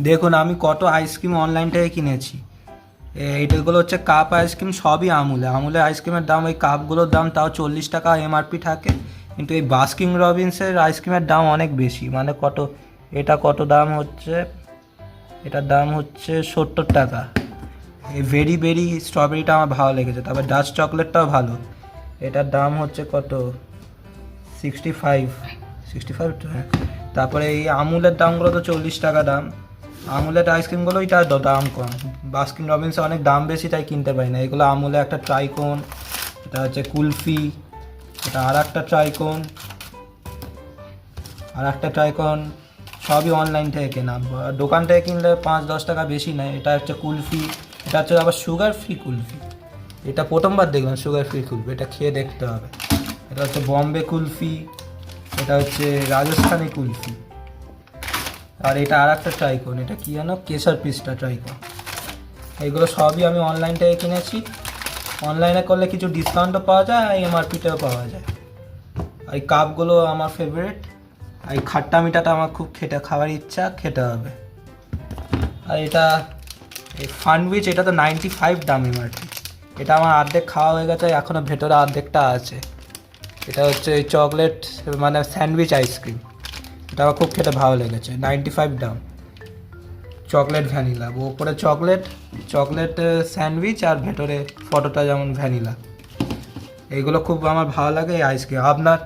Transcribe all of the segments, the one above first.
দেখুন, আমি কত আইসক্রিম অনলাইন থেকে কিনেছি। এইটাগুলো হচ্ছে কাপ আইসক্রিম সবই আমুলে। আমুলে আইসক্রিমের দাম, ওই কাপগুলোর দাম তাও চল্লিশ টাকা এমআরপি থাকে। কিন্তু এই বাস্কিং রবিন্সের আইসক্রিমের দাম অনেক বেশি। মানে কত, এটা কত দাম হচ্ছে? এটার দাম হচ্ছে সত্তর টাকা। এই ভেরি ভেরি স্ট্রবেরিটা আমার ভালো লেগেছে। তারপর ডাচ চকলেটটাও ভালো। এটার দাম হচ্ছে কত? সিক্সটি ফাইভ সিক্সটি ফাইভ তারপরে এই আমুলের দামগুলো তো চল্লিশ টাকা দাম। আমুলের আইসক্রিমগুলোই তার দাম কম। বাস্কিন রবিন্সে অনেক দাম বেশি, তাই কিনতে পারি না। এগুলো আমুলে একটা ট্রাইকোন এটা হচ্ছে কুলফি, এটা আর একটা ট্রাইকোন আর একটা ট্রাইকন সবই অনলাইন থেকে কেনা। দোকান থেকে কিনলে পাঁচ, দশ টাকা বেশি নেয়। এটা হচ্ছে কুলফি, এটা হচ্ছে আবার সুগার ফ্রি কুলফি। এটা প্রথমবার দেখবেন সুগার ফ্রি কুলফি। এটা খেয়ে দেখতে হবে। এটা হচ্ছে বম্বে কুলফি, এটা হচ্ছে রাজস্থানি কুলফি। আর এটা আর একটা ট্রাইকন, এটা কি জানো? কেশর পিসটা ট্রাইকন। এইগুলো সবই আমি অনলাইন থেকে কিনেছি। অনলাইনে করলে কিছু ডিসকাউন্টও পাওয়া যায় আর এমআরপিটাও পাওয়া যায়। আর এই কাপগুলো আমার ফেভারিট আর এই খাট্টা মিঠাটা আমার খুব খেতে খাওয়ার ইচ্ছা, খেতে হবে। আর এটা এই ফানউইচ এটা তো নাইনটি ফাইভ দাম এমআরপি এটা আমার অর্ধেক খাওয়া হয়ে গেছে এখনও ভেতরে অর্ধেকটা আছে। এটা হচ্ছে চকলেট মানে স্যান্ডউইচ আইসক্রিম এটা আমার খুব খেতে ভালো লেগেছে। Ninety five down chocolate vanilla ওপরে চকলেট চকলেট স্যান্ডউইচ আর ভেতরে ফটোটা যেমন ভ্যানিলা এইগুলো খুব আমার ভালো লাগে এই আইসক্রিম আপনার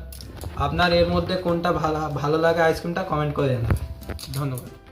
আপনার এর মধ্যে কোনটা ভালো ভালো লাগে আইসক্রিমটা কমেন্ট করে জানাবেন। ধন্যবাদ।